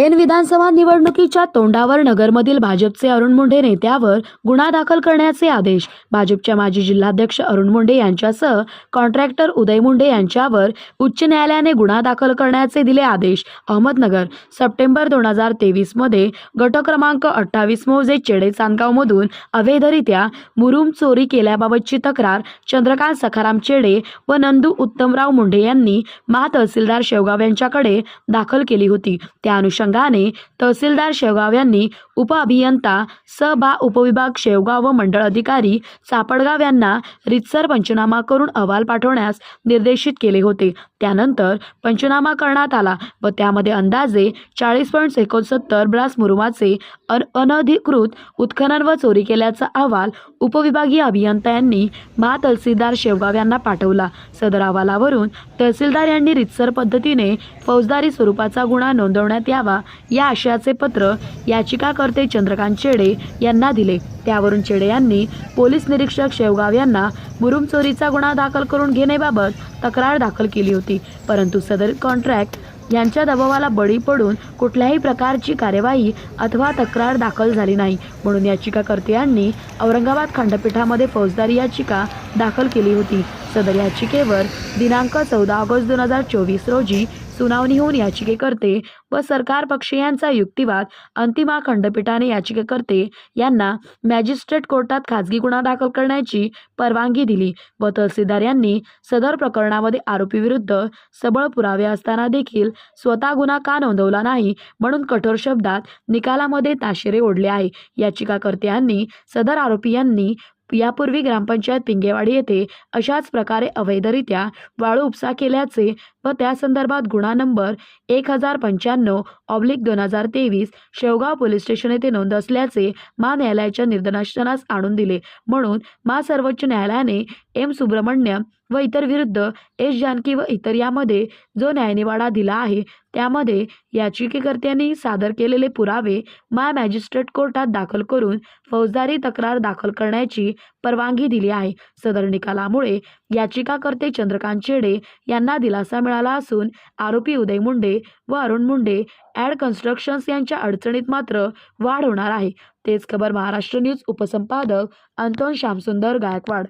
N विधानसभा निवडणुकीच्या तोंडावर नगरमधील भाजपचे अरुण मुंढे नेत्यावर गुन्हा दाखल करण्याचे आदेश. भाजपच्या माजी जिल्हाध्यक्ष अरुण मुंढे यांच्यासह कॉन्ट्रॅक्टर उदय मुंढे यांच्यावर उच्च न्यायालयाने गुन्हा दाखल करण्याचे दिले आदेश. अहमदनगर सप्टेंबर दोन हजार तेवीसमध्ये गट क्रमांक अठ्ठावीस मोजे चेडे चांदगावमधून अवैधरित्या मुरुम चोरी केल्याबाबतची तक्रार चंद्रकांत सखाराम चेडे व नंदू उत्तमराव मुंढे यांनी महातहसीलदार शेवगाव यांच्याकडे दाखल केली होती. त्या अनुषंगाने तहसीलदार शेवगाव यांनी उपअभियंता स बा उपविभाग शेवगाव व मंडळ अधिकारी सापडगाव यांना रितसर पंचनामा करून अहवाल पाठवण्यास निर्देशित केले होते. त्यानंतर पंचनामा करण्यात आला व त्यामध्ये अंदाजे चाळीस पॉईंट एकोणसत्तर ब्रास मुरुमाचे अन अनधिकृत उत्खनन व चोरी केल्याचा अहवाल उपविभागीय अभियंता यांनी महातहसीलदार शेवगाव यांना पाठवला. सदर अहवालावरून तहसीलदार यांनी रितसर पद्धतीने फौजदारी स्वरूपाचा गुन्हा नोंदवण्यात यावा या आशयाचे पत्र याचिकाकर्ते चंद्रकांत चेडे यांना दिले. त्यावरून चेडे यांनी पोलीस निरीक्षक शेवगाव यांना मुरुम चोरीचा गुन्हा दाखल करून घेण्याबाबत तक्रार दाखल केली होती. परंतु सदर कॉन्ट्रॅक्ट यांच्या दबावाला बळी पडून कुठल्याही प्रकारची कार्यवाही अथवा तक्रार दाखल झाली नाही. म्हणून याचिकाकर्ते यांनी औरंगाबाद खंडपीठामध्ये फौजदारी याचिका दाखल केली होती. सदर याचिकेवर दिनांक चौदा ऑगस्ट दोन हजार चोवीस रोजी सुनावणी होऊन याचिकेकर्ते व सरकार पक्ष यांचा युक्तिवाद अंतिमा खंडपीठाने याचिकेकर्ते यांना मॅजिस्ट्रेट कोर्टात खाजगी गुन्हा दाखल करण्याची परवानगी दिली व तहसीलदार यांनी सदर प्रकरणामध्ये आरोपीविरुद्ध सबळ पुरावे असताना देखील स्वतः गुन्हा का नोंदवला नाही म्हणून कठोर शब्दात निकालामध्ये ताशेरे ओढले आहे. याचिकाकर्त्यांनी सदर आरोपी यांनी यापूर्वी ग्रामपंचायत पिंगेवाडी येथे अशाच प्रकारे अवैधरित्या वाळू उपसा केल्याचे व त्या संदर्भात गुन्हा नंबर एक हजार पंच्याण्णव ऑब्लिक दोन हजार तेवीस शेवगाव पोलीस स्टेशन येथे नोंद असल्याचे मा न्यायालयाच्या निदर्शनास आणून दिले. म्हणून मा सर्वोच्च न्यायालयाने एम सुब्रमण्यम व इतर विरुद्ध एस जानकी व इतर यामध्ये जो न्यायनिवाडा दिला आहे त्यामध्ये याचिकेकर्त्यांनी सादर केलेले पुरावे मा मॅजिस्ट्रेट कोर्टात दाखल करून फौजदारी तक्रार दाखल करण्याची परवानगी दिली आहे. सदर निकालामुळे याचिकाकर्ते चंद्रकांत चेडे यांना दिलासा मिळाला असून आरोपी उदय मुंडे व अरुण मुंडे ॲड कन्स्ट्रक्शन्स यांच्या अडचणीत मात्र वाढ होणार आहे. तेच खबर महाराष्ट्र न्यूज उपसंपादक अंतोन श्यामसुंदर गायकवाड.